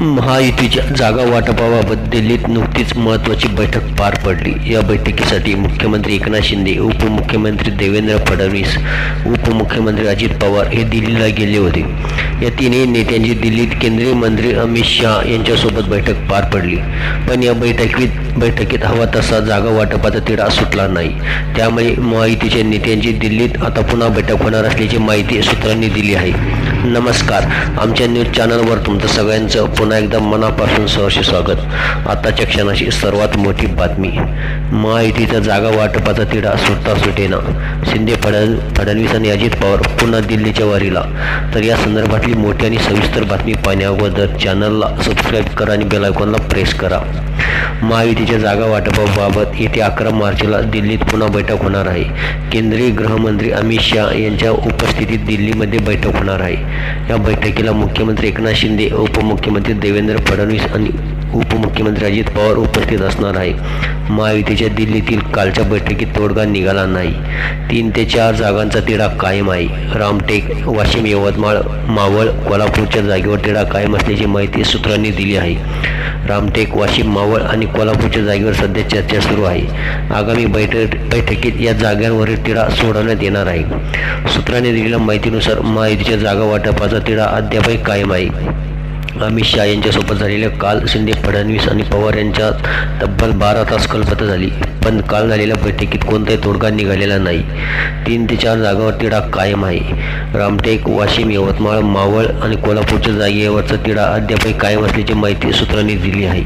महायुतीच्या जागा वाटपाबाबत दिल्लीत नुकतीच महत्त्वाची बैठक पार पडली. या बैठकीसाठी मुख्यमंत्री एकनाथ शिंदे उपमुख्यमंत्री देवेंद्र फडणवीस उपमुख्यमंत्री अजित पवार हे दिल्लीला गेले होते. या तिन्ही नेत्यांची दिल्लीत केंद्रीय मंत्री अमित शहा यांच्यासोबत बैठक पार पडली. पण या बैठकीत बैठकीत हवा तसा जागा वाटपाचा तिढा सुटला नाही. त्यामुळे महायुतीच्या नेत्यांची दिल्लीत आता पुन्हा बैठक होणार असल्याची माहिती सूत्रांनी दिली आहे. नमस्कार. आमच्या न्यूज चॅनलवर तुमचं सगळ्यांचं पुन्हा एकदा मनापासून सहर्ष स्वागत. आताच्या क्षणाची सर्वात मोठी बातमी. महायुतीचा जागा वाटपाचा तिढा सुटता सुटेना शिंदे फडण फडणवीस आणि अजित पवार पुन्हा दिल्लीच्या वारीला. तर या संदर्भातली मोठी आणि सविस्तर बातमी पाहण्याअगोदर चॅनलला सबस्क्राईब करा आणि बेलायकॉनला प्रेस करा. महायुतीच्या जागा वाटपाबाबत येत्या अकरा मार्चला दिल्लीत पुन्हा बैठक होणार आहे. केंद्रीय गृहमंत्री अमित शहा यांच्या उपस्थितीत दिल्लीमध्ये बैठक होणार आहे. या बैठकीला मुख्यमंत्री एकनाथ शिंदे उपमुख्यमंत्री देवेंद्र फडणवीस आणि उपमुख्यमंत्री अजित पवार उपस्थित असणार आहे. महायुतीच्या दिल्लीतील कालच्या बैठकीत तोडगा निघाला नाही. तीन ते चार जागांचा तिढा कायम आहे. रामटेक वाशिम यवतमाळ मावळ कोल्हापूरच्या जागेवर तिढा कायम असल्याची माहिती सूत्रांनी दिली आहे. रामटेक वाशिम मावळ आणि कोल्हापूरच्या जागेवर सध्या चर्चा सुरू आहे. आगामी बैठक बैठकीत या जागांवरील तिढा सोडवण्यात येणार आहे. सूत्रांनी दिलेल्या माहितीनुसार महायुतीच्या जागा वाटपाचा तिढा अद्यापही कायम आहे. अमित शहा यांच्यासोबत झालेल्या काल शिंदे फडणवीस आणि पवार यांच्यात तब्बल बारा तास कल्पता झाली. पण काल झालेल्या बैठकीत कोणताही तोडगा निघालेला नाही. तीन ते चार जागांवर तिढा कायम आहे. रामटेक वाशिम यवतमाळ मावळ आणि कोल्हापूरच्या जागेवरचा तिढा अद्यापही कायम असल्याची माहिती सूत्रांनी दिली आहे.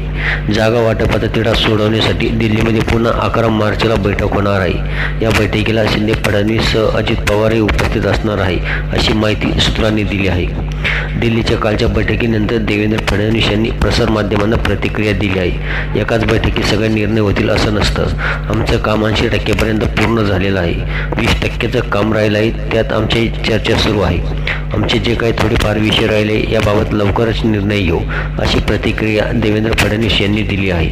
जागा वाटपाचा तिढा सोडवण्यासाठी दिल्लीमध्ये पुन्हा अकरा मार्चला बैठक होणार आहे. या बैठकीला शिंदे फडणवीससह अजित पवारही उपस्थित असणार आहे अशी माहिती सूत्रांनी दिली आहे. दिल्लीच्या कालच्या बैठकीनंतर देवेंद्र फडणवीस यांनी प्रसारमाध्यमांना प्रतिक्रिया दिली आहे. एकाच बैठकीत सगळे निर्णय होतील असं नसतं. आमचं काम ऐंशी टक्केपर्यंत पूर्ण झालेलं आहे. वीस टक्क्याचं काम राहिलं आहे त्यात आमची चर्चा सुरू आहे. आमचे जे काही थोडेफार विषय राहिले याबाबत लवकरच निर्णय घेऊ अशी प्रतिक्रिया देवेंद्र फडणवीस यांनी दिली आहे.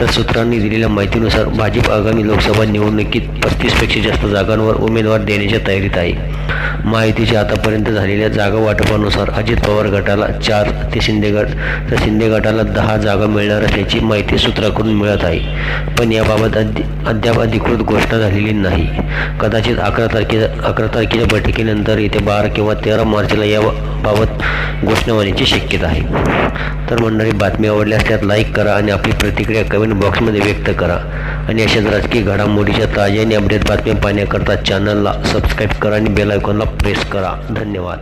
तर सूत्रांनी दिलेल्या माहितीनुसार भाजप आगामी लोकसभा निवडणुकीत पस्तीसपेक्षा जास्त जागांवर उमेदवार देण्याच्या तयारीत आहे. माहितीच्या आतापर्यंत झालेल्या जागा वाटपानुसार अजित पवार गटाला चार ते शिंदे गट तर शिंदे गटाला दहा जागा मिळणार असल्याची माहिती सूत्राकडून मिळत आहे. पण याबाबत अद्याप अधिकृत घोषणा झालेली नाही. कदाचित अकरा तारखे अकरा तारखेच्या बैठकीनंतर येत्या बारा किंवा तेरा मार्चला याबाबत घोषणा होण्याची शक्यता आहे. तर मंडळी बातमी आवडल्यास त्यात लाईक करा आणि आपली प्रतिक्रिया कमेंट बॉक्समध्ये व्यक्त करा. आणि अशाच राजकीय घडामोडीच्या ताज्या आणि अपडेट बातम्या पाहण्याकरता चॅनलला सबस्क्राईब करा आणि बेल आयकॉनला प्रेस करा. धन्यवाद.